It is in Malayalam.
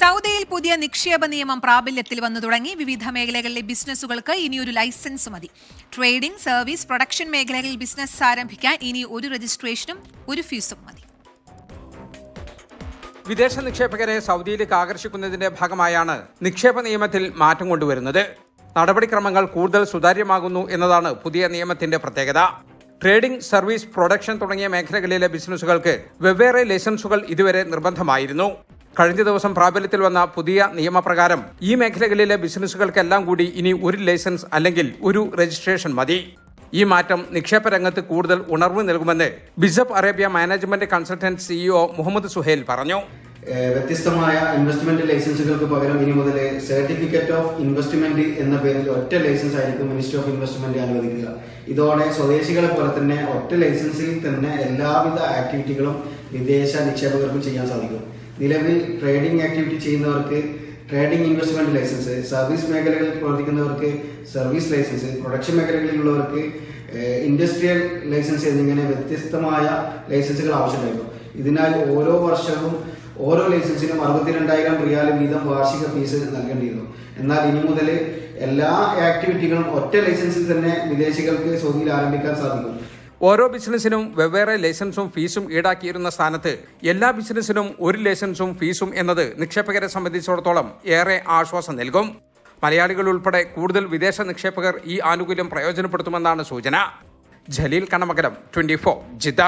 സൗദിയിൽ പുതിയ നിക്ഷേപ നിയമം പ്രാബല്യത്തിൽ വന്നു തുടങ്ങി. വിവിധ മേഖലകളിലെ ബിസിനസ്സുകൾക്ക് ഇനിയൊരു ലൈസൻസ് മതി. ട്രേഡിംഗ് സർവീസ് പ്രൊഡക്ഷൻ മേഖലകളിൽ ബിസിനസ് ആരംഭിക്കാൻ ഇനി ഒരു രജിസ്ട്രേഷനും ഒരു ഫീസും മതി. വിദേശ നിക്ഷേപകരെ സൗദിയിലേക്ക് ആകർഷിക്കുന്നതിന്റെ ഭാഗമായാണ് നിക്ഷേപ നിയമത്തിൽ മാറ്റം കൊണ്ടുവരുന്നത്. നടപടിക്രമങ്ങൾ കൂടുതൽ സുതാര്യമാകുന്നു എന്നതാണ് പുതിയ നിയമത്തിന്റെ പ്രത്യേകത. ട്രേഡിംഗ് സർവീസ് പ്രൊഡക്ഷൻ തുടങ്ങിയ മേഖലകളിലെ ബിസിനസ്സുകൾക്ക് വെവ്വേറെ ലൈസൻസുകൾ ഇതുവരെ നിർബന്ധമായിരുന്നു. കഴിഞ്ഞ ദിവസം പ്രാബല്യത്തിൽ വന്ന പുതിയ നിയമപ്രകാരം ഈ മേഖലകളിലെ ബിസിനസ്സുകൾക്കെല്ലാം കൂടി ഇനി ഒരു ലൈസൻസ് അല്ലെങ്കിൽ ഒരു രജിസ്ട്രേഷൻ മതി. ഈ മാറ്റം നിക്ഷേപ രംഗത്ത് കൂടുതൽ ഉണർവ് നൽകുമെന്ന് ബിസപ്പ് Arabia management consultant CEO Muhammad Suhail പറഞ്ഞു. വ്യത്യസ്തമായ ഇൻവെസ്റ്റ്മെന്റ് ലൈസൻസുകൾക്ക് പകരം ഇനി മുതൽ സർട്ടിഫിക്കറ്റ് ഓഫ് ഇൻവെസ്റ്റ്മെന്റ് എന്ന പേരിൽ ഒറ്റ ലൈസൻസ് ആയിരിക്കും മിനിസ്റ്റർ ഓഫ് ഇൻവെസ്റ്റ്മെന്റ് അനുവദിക്കുക. ഇതോടെ സ്വദേശികളെ പോലെ തന്നെ ഒറ്റ ലൈസൻസിൽ തന്നെ എല്ലാവിധ ആക്ടിവിറ്റികളും വിദേശ നിക്ഷേപകർക്കും ചെയ്യാൻ സാധിക്കും. നിലവിൽ ട്രേഡിംഗ് ആക്ടിവിറ്റി ചെയ്യുന്നവർക്ക് ട്രേഡിംഗ് ഇൻവെസ്റ്റ്മെന്റ് ലൈസൻസ് സർവീസ് മേഖലകളിൽ പ്രവർത്തിക്കുന്നവർക്ക് സർവീസ് ലൈസൻസ് പ്രൊഡക്ഷൻ മേഖലകളിലുള്ളവർക്ക് ഇൻഡസ്ട്രിയൽ ലൈസൻസ് എന്നിങ്ങനെ വ്യത്യസ്തമായ ലൈസൻസുകൾ ആവശ്യമായിരുന്നു. ഇതിനായി ഓരോ വർഷവും ഓരോ ലൈസൻസിനും അറുപത്തിരണ്ടായിരം റിയാൽ വീതം വാർഷിക ഫീസ് നൽകേണ്ടിയിരുന്നു. എന്നാൽ ഇനി മുതൽ എല്ലാ ആക്ടിവിറ്റികളും ഒറ്റ ലൈസൻസിൽ തന്നെ വിദേശികൾക്ക് സൗദിയിൽ ആരംഭിക്കാൻ സാധിക്കും. ഓരോ ബിസിനസ്സിനും വെവ്വേറെ ലൈസൻസും ഫീസും ഈടാക്കിയിരുന്ന സ്ഥാനത്ത് എല്ലാ ബിസിനസ്സിനും ഒരു ലൈസൻസും ഫീസും എന്നത് നിക്ഷേപകരെ സംബന്ധിച്ചിടത്തോളം ഏറെ ആശ്വാസം നൽകും. മലയാളികൾ ഉൾപ്പെടെ കൂടുതൽ വിദേശ നിക്ഷേപകർ ഈ ആനുകൂല്യം പ്രയോജനപ്പെടുത്തുമെന്നാണ് സൂചന. ജലീൽ കണമകരം ട്വന്റി ഫോർ ജിദ്ദ.